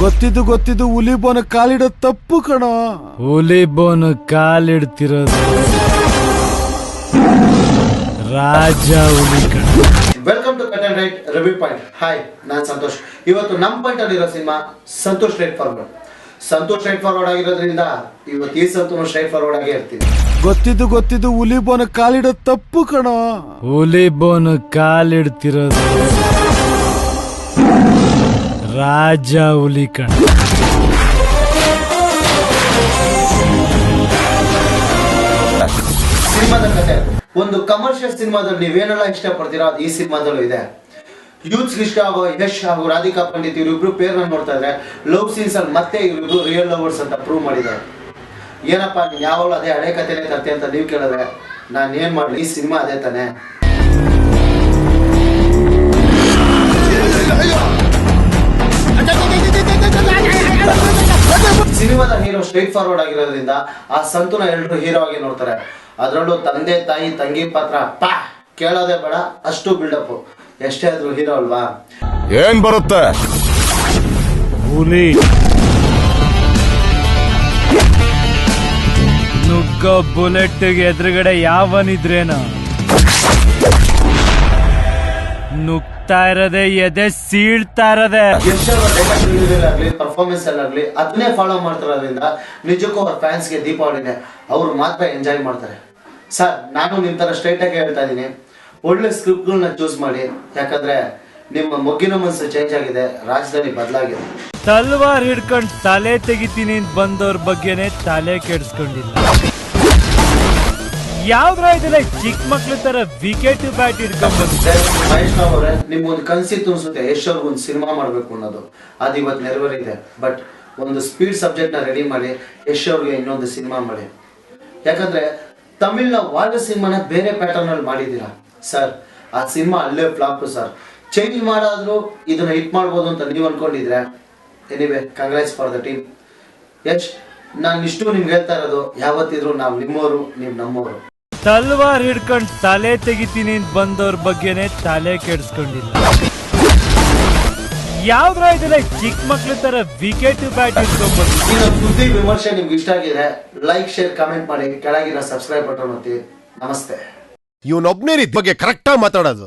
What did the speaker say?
ಗೊತ್ತಿದ್ದು ಗೊತ್ತಿದ್ದು ಹುಲಿ ಬೋನ ಕಾಲಿಡೋ ತಪ್ಪು ಕಣೋ. ಹುಲಿ ಬೋನು ಕಾಲಿಡ್ತಿರೋದು ರಾಜ ಹುಲಿ ಕಣ. Welcome to cut and right Ravi point hi ನಾನ್ ಸಂತೋಷ್. ಇವತ್ತು ನಮ್ಮ ಪಾಯಿಂಟ್ ಅಲ್ಲಿರೋ cinema Santosh straightforward Santosh straightforward ಆಗಿರೋದ್ರಿಂದ ಇವತ್ತು ಈ ಸಂತೋಷ್ ಸ್ಟ್ರೈಟ್ ಫಾರ್ವರ್ಡ್ ಆಗೇ ಇರ್ತೀನಿ. ಗೊತ್ತಿದ್ದು ಗೊತ್ತಿದ್ದು ಹುಲಿ ಬೋನ ಕಾಲಿಡೋ ತಪ್ಪು ಕಣೋ. ಹುಲಿ ಬೋನ ಕಾಲಿಡ್ತಿರೋದು ರಾಜ ಹುಲಿಕಣ ಸಿನಿಮಾದ ಕತೆ. ಒಂದು ಕಮರ್ಷಿಯಲ್ ಸಿನಿಮಾದಲ್ಲಿ ನೀವೇನೆಲ್ಲ ಇಷ್ಟಪಡ್ತೀರಾ? ಅದು ಈ ಸಿನಿಮಾದಲ್ಲೂ ಇದೆ. ಯೂತ್ ಇಷ್ಟ ಹಾಗೂ ಯಶ್ ಹಾಗೂ ರಾಧಿಕಾ ಪಂಡಿತ್ ಇವರಿಬ್ರು ಪೇರ್ನ ನೋಡ್ತಾ ಇದ್ರೆ ಲವ್ ಸೀನ್ಸ್ ಅಲ್ಲಿ ಮತ್ತೆ ಇವರಿಬ್ರು ರಿಯಲ್ ಲವರ್ಸ್ ಅಂತ ಪ್ರೂವ್ ಮಾಡಿದ್ದಾರೆ. ಏನಪ್ಪ ಯಾವಾಗಲೂ ಅದೇ ಹಳೆ ಕಥೆನೇ ಕತೆ ಅಂತ ನೀವು ಕೇಳಿದ್ರೆ ನಾನು ಏನು ಮಾಡಲಿ? ಈ ಸಿನಿಮಾ ಅದೇ ತಾನೇ. ಸಿನಿಮಾದ ಹೀರೋ ಸ್ಟ್ರೈಟ್ ಫಾರ್ವರ್ಡ್ ಆಗಿರೋದ್ರಿಂದ ಆ ಸಂತುನ ಎಲ್ರು ಹೀರೋ ಆಗಿ ನೋಡ್ತಾರೆ. ಅದರಲ್ಲೂ ತಂದೆ, ತಾಯಿ, ತಂಗಿ ಪಾತ್ರ, ಪಾ! ಕೇಳೋದೇ ಬೇಡ, ಅಷ್ಟು ಬಿಲ್ಡಪ್ ಎಷ್ಟೇ ಆದ್ರೂ ಹೀರೋ ಅಲ್ವಾ? ಏನ್ ಬರುತ್ತೆ? ಹುಲಿ. ಬುಲೆಟ್ ಎದುರುಗಡೆ ಯಾವನಿದ್ರೇನು? ನುಗ್ತಾ ಇರೋದೇ ಎದೆ ಸೀಳ್ತಾ ಇರೋದೆ. ಆಗಲಿ ಪರ್ಫಾರ್ಮೆನ್ಸ್ ಅಲ್ಲಾಗ್ಲಿ ಅದನ್ನೇ ಫಾಲೋ ಮಾಡ್ತಿರೋದ್ರಿಂದ ನಿಜಕ್ಕೂ ಅವ್ರ ಫ್ಯಾನ್ಸ್ಗೆ ದೀಪಾವಳಿನೇ ಅವ್ರು ಮಾತ್ರ ಎಂಜಾಯ್ ಮಾಡ್ತಾರೆ. ಸರ್ ನಾನು ನಿಮ್ ತರ ಸ್ಟ್ರೈಟ್ ಆಗಿ ಹೇಳ್ತಾ ಇದ್ದೀನಿ. ಒಳ್ಳೆ ಸ್ಕ್ರಿಪ್ಟ್ಗಳನ್ನ ಚೂಸ್ ಮಾಡಿ. ಯಾಕಂದ್ರೆ ನಿಮ್ಮ ಮೊಗ್ಗಿನ ಮನಸ್ಸು ಚೇಂಜ್ ಆಗಿದೆ ರಾಜಧಾನಿ ಬದಲಾಗಿದೆ. ತಲ್ವಾರ್ ಹಿಡ್ಕೊಂಡು ತಲೆ ತೆಗಿತೀನಿ ಅಂತ ಬಂದವ್ರ ಬಗ್ಗೆನೆ ತಲೆ ಕೆಡ್ಸ್ಕೊಂಡಿಲ್ಲ. ಯಾವ್ದ್ರ ಇದೆಲ್ಲ ಚಿಕ್ಕ ಮಕ್ಳ ತರ ವಿಕೆಟ್ ಬ್ಯಾಟ್ ಇಟ್ಕೊಂಡ್ಬಂದ್ರೆ ವೈಷ್ಣವ್ ಅವರೇ ನಿಮ್ಗೊಂದು ಕನ್ಸಿತ್ತು ಅನ್ಸುತ್ತೆ ಯಶ್ ಅವ್ರಿಗೆ ಒಂದು ಸಿನಿಮಾ ಮಾಡಬೇಕು ಅನ್ನೋದು. ಅದು ಇವತ್ತು ನೆರವೇರಿದೆ. ಬಟ್ ಒಂದು ಸ್ಪೀಡ್ ಸಬ್ಜೆಕ್ಟ್ನ ರೆಡಿ ಮಾಡಿ ಯಶ್ ಅವ್ರಿಗೆ ಇನ್ನೊಂದು ಸಿನಿಮಾ ಮಾಡಿ. ಯಾಕಂದ್ರೆ, ತಮಿಳ್ನ ವಾಲ್ಡ ಸಿನಿಮಾನ ಬೇರೆ ಪ್ಯಾಟರ್ನ್ ಅಲ್ಲಿ ಮಾಡಿದ್ದೀರಾ? ಸರ್ ಆ ಸಿನಿಮಾ ಅಲ್ಲೇ ಫ್ಲಾಪ್ ಸರ್ ಚೇಂಜ್ ಮಾಡಾದ್ರೂ ಇದನ್ನ ಹಿಟ್ ಮಾಡ್ಬೋದು ಅಂತ ನೀವು ಅನ್ಕೊಂಡಿದ್ರೆ anyway congrats for the team Yash, ನಾನು ಇಷ್ಟು ನಿಮ್ಗೆ ಹೇಳ್ತಾ ಇರೋದು, ಯಾವತ್ತಿದ್ರು ನಾವು ನಿಮ್ಮವರು ನೀವು ನಮ್ಮವರು ತಲ್ವಾರ್ ಹಿಡ್ಕೊಂಡ್ ತಲೆ ತೆಗಿತೀನಿ ಅಂತ ಬಂದವ್ರ ಬಗ್ಗೆನೆ ತಲೆ ಕೆಡ್ಸ್ಕೊಂಡಿಲ್ಲ. ಯಾವ್ದ್ರ ಇದೆಲ್ಲ ಚಿಕ್ಕ ಮಕ್ಳ ತರ ವಿಕೆಟ್ ಬ್ಯಾಟ್ ಹಿಡ್ಕೊಂಡ್ ಬಂದ ಈ ಸುದ್ದಿ ವಿಮರ್ಶೆ ನಿಮ್ಗೆ ಇಷ್ಟ ಆಗಿದೆ ಲೈಕ್ ಶೇರ್ ಕಾಮೆಂಟ್ ಮಾಡಿ. ಕೆಳಗಿನ ಸಬ್ಸ್ಕ್ರೈಬ್ ಬಟನ್ ಒತ್ತಿ ನಮಸ್ತೆ. ಇವನೊಬ್ನೇ ರೀತಿ ಬಗ್ಗೆ ಕರೆಕ್ಟಾಗಿ ಮಾತಾಡೋದು.